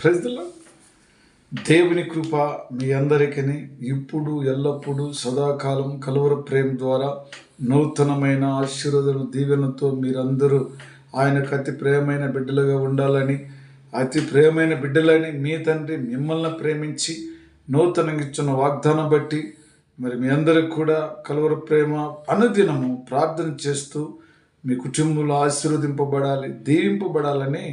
ప్రజల దేవుని కృప మీ అందరికీ ఇప్పుడు ఎల్లప్పుడూ సదాకాలం కలువర ప్రేమ ద్వారా నూతనమైన ఆశీర్వదలు దీవెనతో మీరందరూ ఆయనకు అతి ప్రేమైన బిడ్డలుగా ఉండాలని అతి ప్రేమైన బిడ్డలని మీ తండ్రి మిమ్మల్ని ప్రేమించి నూతనంగా ఇచ్చిన వాగ్దానం బట్టి మరి మీ అందరికి కూడా కలువర ప్రేమ అనుదినము ప్రార్థన చేస్తూ మీ కుటుంబంలో ఆశీర్వదింపబడాలి దీవింపబడాలని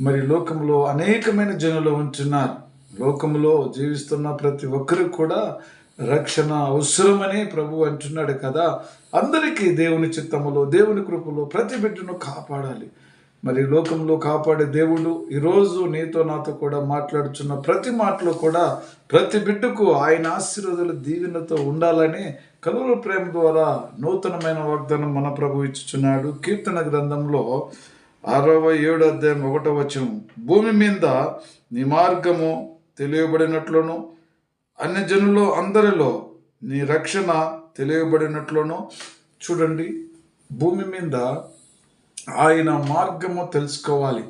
మరి లోకంలో అనేకమైన జనులు ఉంటున్నారు. లోకంలో జీవిస్తున్న ప్రతి ఒక్కరికి కూడా రక్షణ అవసరమని ప్రభు అంటున్నాడు కదా. అందరికీ దేవుని చిత్తములో దేవుని కృపలో ప్రతి బిడ్డను కాపాడాలి. మరి లోకంలో కాపాడే దేవుడు ఈరోజు నీతో నాతో కూడా మాట్లాడుచున్న ప్రతి మాటలో కూడా ప్రతి బిడ్డకు ఆయన ఆశీర్వాదాలు దీవెనతో ఉండాలని కలువుల ప్రేమ ద్వారా నూతనమైన వాగ్దానం మన ప్రభు ఇచ్చుచున్నాడు. కీర్తన గ్రంథంలో అరవై ఏడు అధ్యాయం ఒకటో వచనం. భూమి మీద నీ మార్గము తెలియబడినట్లును అన్ని జనులు అందరిలో నీ రక్షణ తెలియబడినట్లును చూడండి. భూమి మీద ఆయన మార్గము తెలుసుకోవాలి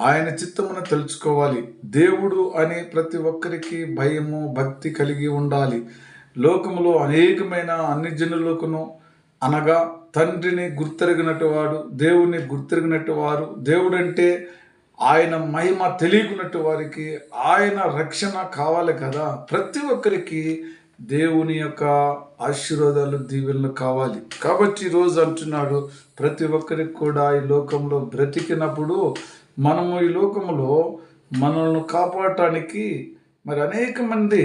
ఆయన చిత్తమును తెలుసుకోవాలి. దేవుడు అని ప్రతి ఒక్కరికి భయము భక్తి కలిగి ఉండాలి. లోకములో అనేకమైన అన్ని జనులకును అనగా తండ్రిని గుర్తెరిగినట్టు వాడు దేవుని గుర్తెరిగినట్టు వారు దేవుడంటే ఆయన మహిమ తెలియకున్నట్టు వారికి ఆయన రక్షణ కావాలి కదా. ప్రతి ఒక్కరికి దేవుని యొక్క ఆశీర్వాదాలు దీవెనలు కావాలి. కాబట్టి ఈరోజు అంటున్నాడు ప్రతి ఒక్కరికి కూడా ఈ లోకంలో బ్రతికినప్పుడు మనము ఈ లోకంలో మనల్ని కాపాడటానికి మరి అనేక మంది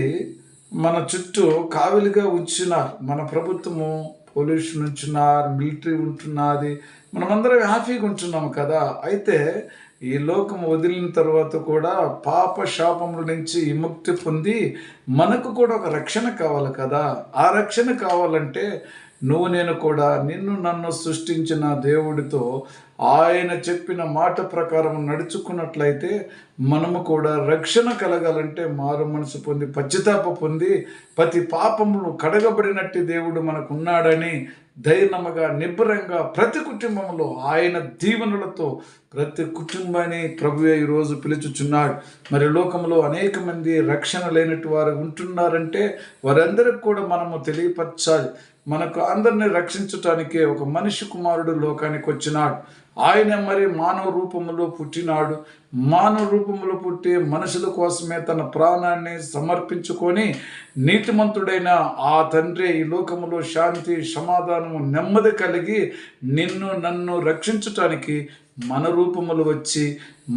మన చుట్టూ కావిలిగా ఉంచినారు. మన ప్రభుత్వము పోలీసులు ఉంచున్నారు మిలిటరీ ఉంటున్నది మనమందరం హ్యాపీగా ఉంటున్నాం కదా. అయితే ఈ లోకం వదిలిన తర్వాత కూడా పాప శాపముల నుంచి విముక్తి పొంది మనకు కూడా ఒక రక్షణ కావాలి కదా. ఆ రక్షణ కావాలంటే నువ్వు నేను కూడా నిన్ను నన్ను సృష్టించిన దేవుడితో ఆయన చెప్పిన మాట ప్రకారం నడుచుకున్నట్లయితే మనము కూడా రక్షణ కలగాలంటే మారు మనసు పొంది పశ్చితాప పొంది ప్రతి పాపములు కడగబడినట్టు దేవుడు మనకు ఉన్నాడని ధైర్యముగా నిబ్బరంగా ప్రతి కుటుంబంలో ఆయన దీవెనలతో ప్రతి కుటుంబాన్ని ప్రభువే ఈరోజు పిలుచుచున్నాడు. మరి లోకంలో అనేక మంది రక్షణ లేనట్టు వారు ఉంటున్నారంటే వారందరికి కూడా మనము తెలియపరచాలి. మనకు అందరిని రక్షించటానికే ఒక మనిషి కుమారుడు లోకానికి వచ్చినాడు. ఆయన మరి మానవ రూపంలో పుట్టినాడు. మానవ రూపంలో పుట్టి మనుషుల కోసమే తన ప్రాణాన్ని సమర్పించుకొని నీతిమంతుడైన ఆ తండ్రి ఈ లోకములో శాంతి సమాధానము నెమ్మది కలిగి నిన్ను నన్ను రక్షించటానికి మన రూపములు వచ్చి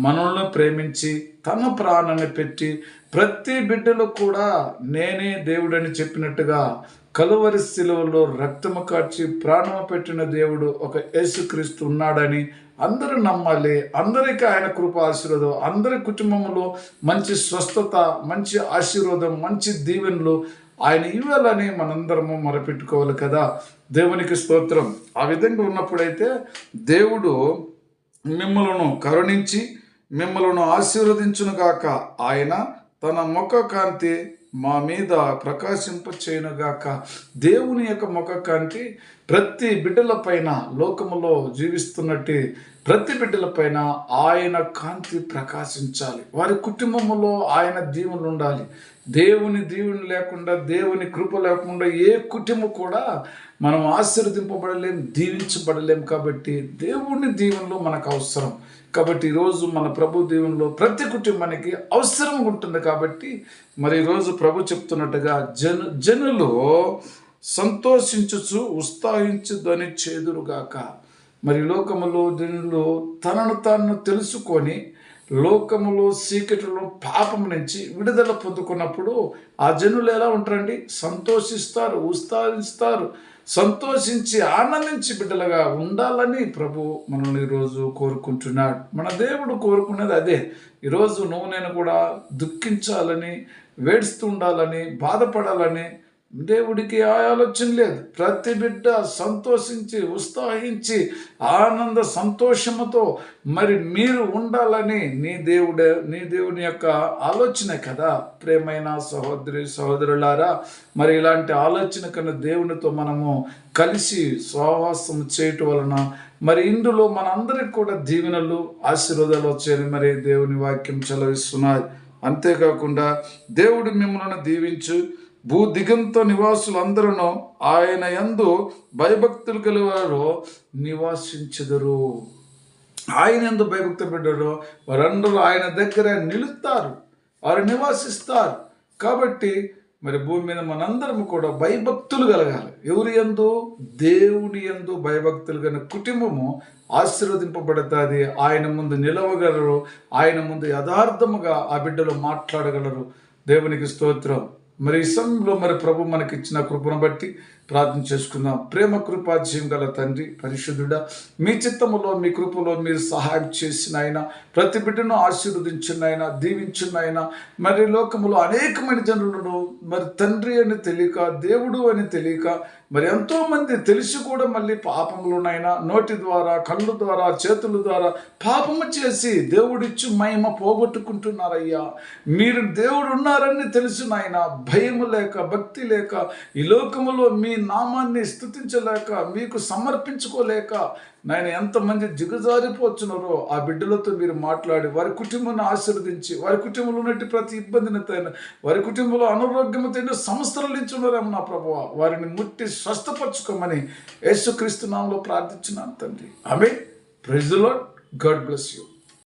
మనల్ని ప్రేమించి తన ప్రాణాన్ని పెట్టి ప్రతి బిడ్డలో కూడా నేనే దేవుడని చెప్పినట్టుగా కలువరి శిలువలో రక్తము కార్చి ప్రాణము పెట్టిన దేవుడు ఒక యేసుక్రీస్తు ఉన్నాడని అందరూ నమ్మాలి. అందరికీ ఆయన కృప ఆశీర్వాదం. అందరి కుటుంబంలో మంచి స్వస్థత మంచి ఆశీర్వాదం మంచి దీవెనలు ఆయన ఇవ్వాలని మనందరము మొరపెట్టుకోవాలి కదా. దేవునికి స్తోత్రం. ఆ విధంగా ఉన్నప్పుడైతే దేవుడు మిమ్మలను కరుణించి మిమ్మలను ఆశీర్వదించునుగాక. ఆయన తన ముఖ కాంతి మా మీద ప్రకాశింపచేయునుగాక. దేవుని యొక్క ముఖ కాంతి ప్రతి బిడ్డల పైన లోకములో జీవిస్తున్నట్టు ప్రతి బిడ్డల పైన ఆయన కాంతి ప్రకాశించాలి. వారి కుటుంబములో ఆయన దీవులు ఉండాలి. దేవుని దీవుని లేకుండా దేవుని కృప లేకుండా ఏ కుటుంబం కూడా మనం ఆశీర్వదింపబడలేం దీవించబడలేం కాబట్టి దేవుని దీవెనలు మనకు అవసరం. కాబట్టి ఈరోజు మన ప్రభు దేవునిలో ప్రతి కుటుంబానికి అవసరం ఉంటుంది కాబట్టి మరి ఈరోజు ప్రభు చెప్తున్నట్టుగా జను జనులు సంతోషించుచు ఉత్సాహించు చేదురుగాక మరి లోకములో జనులు తనను తాను తెలుసుకొని లోకములో సీకటిలో పాపం నుంచి విడుదల పొందుకున్నప్పుడు ఆ జనులు ఎలా ఉంటారండి? సంతోషిస్తారు ఉత్సాహిస్తారు. సంతోషించి ఆనందించి బిడ్డలుగా ఉండాలని ప్రభు మనల్ని ఈరోజు కోరుకుంటున్నాడు. మన దేవుడు కోరుకునేది అదే. ఈరోజు నువ్వు నేను కూడా దుఃఖించాలని వేడుస్తూ ఉండాలని బాధపడాలని దేవుడికి ఆ ఆలోచన లేదు. ప్రతి బిడ్డ సంతోషించి ఉత్సాహించి ఆనంద సంతోషముతో మరి మీరు ఉండాలని నీ దేవుడే నీ దేవుని యొక్క ఆలోచన కదా. ప్రేమైన సహోదరి సహోదరులారా మరి ఇలాంటి ఆలోచన కన్నా దేవునితో మనము కలిసి సహవాసం చేయటం వలన మరి ఇందులో మనందరికి కూడా దీవెనలు ఆశీర్వాదాలు వచ్చాయని మరి దేవుని వాక్యం చలవిస్తున్నారు అంతేకాకుండా దేవుడు మిమ్మల్ని దీవించు భూ దిగంత నివాసులందరూ ఆయన యందు భయభక్తులు కలివారు నివాసించెదరు. ఆయన ఎందు భయభక్తులు పెట్టారు వారందరూ ఆయన దగ్గర నిలుస్తారు వారు నివాసిస్తారు. కాబట్టి మరి భూమి మీద మనందరం కూడా భయభక్తులు కలగాలి. ఎవరి ఎందు దేవుని ఎందు భయభక్తులు కలిగిన కుటుంబము ఆశీర్వదింపబడుతుంది. ఆయన ముందు నిలవగలరు ఆయన ముందు యథార్థముగా ఆ బిడ్డలు మాట్లాడగలరు. దేవునికి స్తోత్రం. మరి ఈ సమయంలో మరి ప్రభు మనకి ఇచ్చిన కృపను బట్టి ప్రార్థన చేసుకుందాం. ప్రేమ కృపాజ్యం గల తండ్రి పరిశుద్ధుడ మీ చిత్తములో మీ కృపలో మీరు సహాయం చేసిన ఆయన ప్రతి బిడ్డను ఆశీర్వదించిన ఆయన దీవించిన ఆయన మరి లోకములో అనేకమైన జనులను మరి తండ్రి అని తెలియక దేవుడు అని తెలియక మరి ఎంతో మంది తెలిసి కూడా మళ్ళీ పాపములునైనా నోటి ద్వారా కళ్ళు ద్వారా చేతుల ద్వారా పాపము చేసి దేవుడిచ్చి మహిమ పోగొట్టుకుంటున్నారయ్యా. మీరు దేవుడు ఉన్నారని తెలిసిన ఆయన భయము లేక భక్తి లేక ఈ లోకములో మీ నామాన్ని స్థుతించలేక మీకు సమర్పించుకోలేక నాయన ఎంతమంది దిగజారిపోతున్నారో ఆ బిడ్డలతో మీరు మాట్లాడి వారి కుటుంబాన్ని ఆశీర్వదించి వారి కుటుంబంలో ఉన్నట్టు ప్రతి ఇబ్బందిని తైన వారి కుటుంబంలో అనారోగ్యంతో సంస్థలు నిల్చున్నారేమో నా ప్రభువ వారిని ముట్టి స్వస్థపరచుకోమని యేసుక్రీస్తు నామంలో ప్రార్థించినాను తండ్రి. ఆమె ప్రెజలో గాడ్ బ్లెస్ యూ